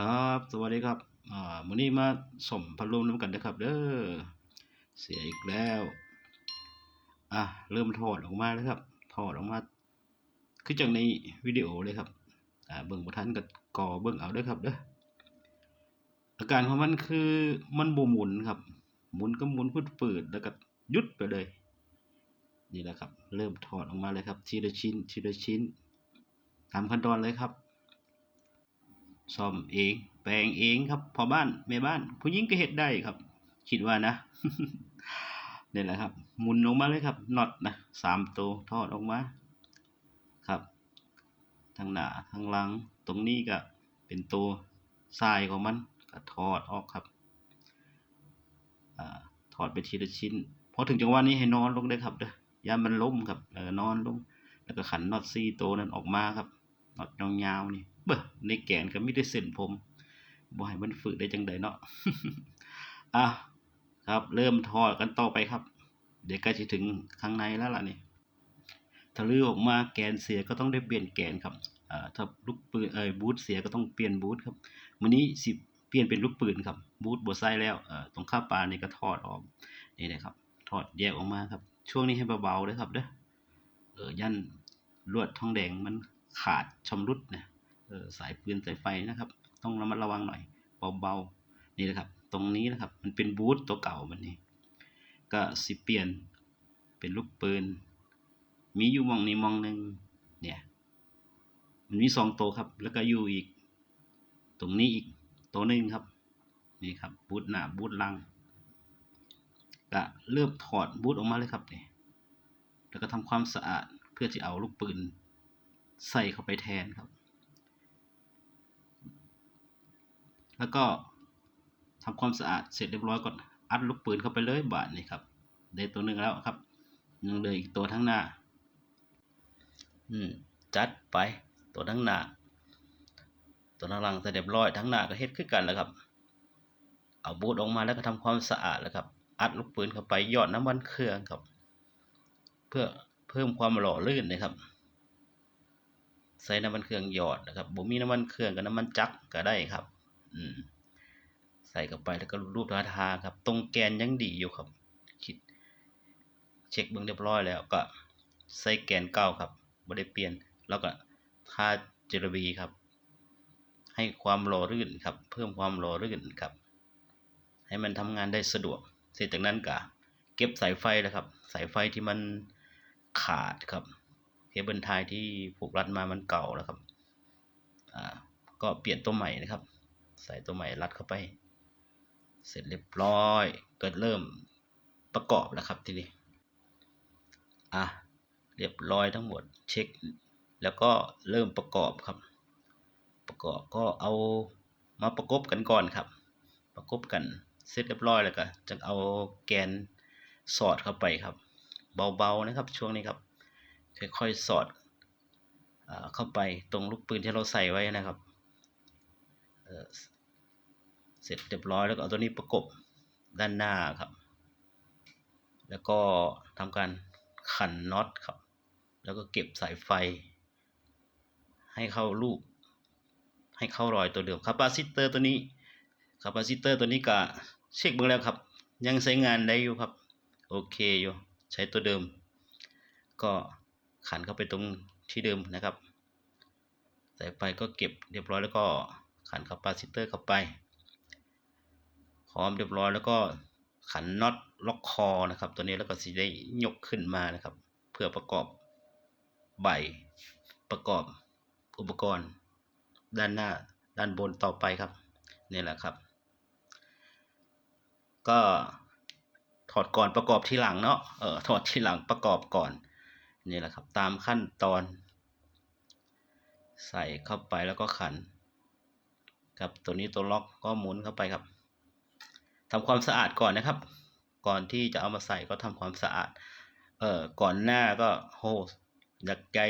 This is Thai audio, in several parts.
ครับ สวัสดีครับ อ่ามื้อนี้มาสมพัดลมน้ำกันนะครับเด้อ เสียอีกแล้ว อะ เริ่มถอดออกมาแล้วครับ ถอดออกมา คือจังในวิดีโอเลยครับ อ่า เบิ่งบ่ทันก็ก่อเบิ่งเอาด้อครับเด้อ อาการของมันคือมันบหมุนครับ หมุนก็หมุนปืดๆแล้วก็หยุดไปเลย นี่แหละครับ เริ่มถอดออกมาเลยครับ ทีละชิ้น ทีละชิ้น ตามขั้นตอนเลยครับ ซ่อมเอง แปลงเองครับพอบ้านแม่บ้าน ผู้หญิงก็เฮ็ดได้ครับ คิดว่านะนี่แหละครับหมุนออกมาเลยครับน็อตนะสามตัวทอดออกมาครับทางหน้าทางหลัง ตรงนี้ก็เป็นตัวทรายของมันก็ถอดออกครับอถอดไปทีละชิ้นพอถึงจังหวะนี้ให้นอนลงได้ครับเด้อย่ามันล้มครับเออนอนลงแล้วก็ขันน็อตซี่ตัวนั้นออกมาครับน็อตยาวๆนี่ เบ้ในแกนก็มีแต่เส้นผมบ่ให้มันฝึกได้จังไดเนาะอะครับ เริ่มถอดกันต่อไปครับ เดี๋ยวใกล้จะถึงข้างในแล้วล่ะนี่ถ้าลื้อออกมาแกนเสียก็ต้องได้เปลี่ยนแกนครับอ่าถ้าลูกปืนเอ้ยบูทเสียก็ต้องเปลี่ยนบูทครับมื้อนี้สิเปลี่ยนเป็นลูกปืนครับ บูทบ่ใส่แล้วเอ่อตรงข้าปลานี่ก็ถอดออกนี่นะครับถอดแยกออกมาครับ ช่วงนี้ให้เบาๆเด้อครับเด้อเออยันลวดทองแดงมันขาดชำรุดนะ สายปืนสายไฟนะครับ ต้องระมัดระวังหน่อยเบาๆนี่นะครับ ตรงนี้นะครับมันเป็นบูทตัวเก่ามันนี่ก็สิเปลี่ยนเป็นลูกปืน มีอยู่มองนี้มองหนึ่งเนี่ยมันมีสองตัวครับ แล้วก็อยู่อีก ตรงนี้อีกตัวหนึ่งครับนี่ครับบูทหน้าบูทลังก็เริ่มถอดบูทออกมาเลยครับเนี่ยแล้วก็ทำความสะอาดเพื่อจะเอาลูกปืนใส่เข้าไปแทนครับ แล้วก็ทำความสะอาดเสร็จเรียบร้อยก่อนอัดลูกปืนเข้าไปเลยบาทนี่ครับได้ตัวหนึ่งแล้วครับยังเหลืออีกตัวทั้งหน้า อืมจัดไปตัวทั้งหน้า ตัวทั้งหลังเสร็จเรียบร้อยทั้งหน้าก็เฮ็ดคือกันแล้วครับ เอาบูทออกมาแล้วก็ทำความสะอาดแล้วครับ อัดลูกปืนเข้าไปหยอดน้ำมันเครื่องครับ เพื่อเพิ่มความหล่อลื่นนะครับใส่น้ำมันเครื่องหยอดนะครับบ่มีน้ำมันเครื่องกับน้ำมันจักก็ได้ครับ ใส่เข้าไปแล้วก็รูปทาทาครับ ตรงแกนยังดีอยู่ครับคิดเช็คเบื้องเรียบร้อยแล้วก็ใส่แกนเก่าครับบ่ได้เปลี่ยน แล้วก็ทาเจลบีครับ ให้ความหล่อลื่นครับ เพิ่มความหล่อลื่นครับ ให้มันทำงานได้สะดวก เสร็จจากนั้นก็เก็บสายไฟแล้วครับ สายไฟที่มันขาดครับเคเบิลไทยที่ผูกรัดมามันเก่าแล้วครับ อ่า ก็เปลี่ยนตัวใหม่นะครับ ใส่ตัวใหม่รัดเข้าไป เสร็จเรียบร้อยก็เริ่มประกอบแล้วครับทีนี้อะเรียบร้อยทั้งหมดเช็ค แล้วก็เริ่มประกอบครับ ประกอบก็เอามาประกบกันก่อนครับ ประกบกันเสร็จเรียบร้อยแล้วก็จะเอาแกนสอดเข้าไปครับ เบาๆนะครับช่วงนี้ครับ ค่อยๆสอดอเข้าไปตรงลูกปืนที่เราใส่ไว้นะครับ เสร็จเรียบร้อยแล้วก็เอาตัวนี้ประกบด้านหน้าครับ แล้วก็ทำการขันน็อตครับ แล้วก็เก็บสายไฟ ให้เข้าลูกให้เข้ารอยตัวเดิมคาปาซิเตอร์ตัวนี้คาปาซิเตอร์ตัวนี้ก็เช็คเบิ่งแล้วครับ ยังใช้งานได้อยู่ครับ โอเคอยู่ใช้ตัวเดิม ก็ขันเข้าไปตรงที่เดิมนะครับสายไฟก็เก็บเรียบร้อยแล้วก็ขันคาปาซิเตอร์เข้าไป พร้อมเรียบร้อยแล้วก็ขันน็อตล็อกคอนะครับ ตัวนี้แล้วก็สิได้ยกขึ้นมานะครับ เพื่อประกอบใบประกอบอุปกรณ์ ด้านหน้าด้านบนต่อไปครับนี่แหละครับ ก็ถอดก่อนประกอบทีหลังเนาะเออถอดทีหลังประกอบก่อนนี่แหละครับ ตามขั้นตอน ใส่เข้าไปแล้วก็ขันครับตัวนี้ตัวล็อกก็หมุนเข้าไปครับ ทำความสะอาดก่อนนะครับ ก่อนที่จะเอามาใส่ก็ทำความสะอาด เอ่อ ก่อนหน้าก็โหยักใย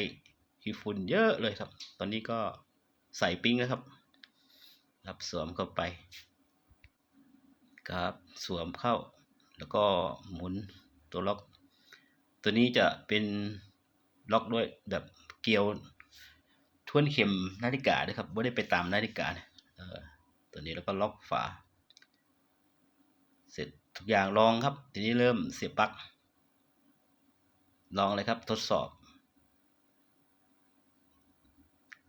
ขี้ฝุ่นเยอะเลยครับ ตอนนี้ก็ใส่ปิ้งแล้วครับ รับสวมเข้าไป ครับ สวมเข้า แล้วก็หมุนตัวล็อก ตัวนี้จะเป็นล็อกด้วยแบบเกลียวทวนเข็มนาฬิกาด้วยครับไม่ได้ไปตามนาฬิกานะเออตัวนี้แล้วก็ล็อกฝา เสร็จทุกอย่างลองครับ ทีนี้เริ่มเสียบปลั๊กลองเลยครับทดสอบ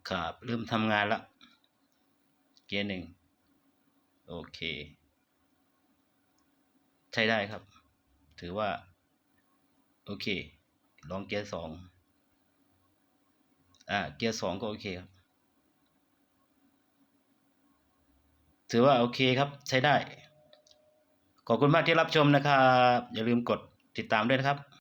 ครับเริ่มทำงานแล้วเกียร์หนึ่งโอเค ใช้ได้ครับ ถือว่า โอเค ลองเกียร์สองอ่าเกียร์สองก็โอเคครับ ถือว่าโอเคครับใช้ได้ ขอบคุณมากที่รับชมนะครับ อย่าลืมกดติดตามด้วยนะครับ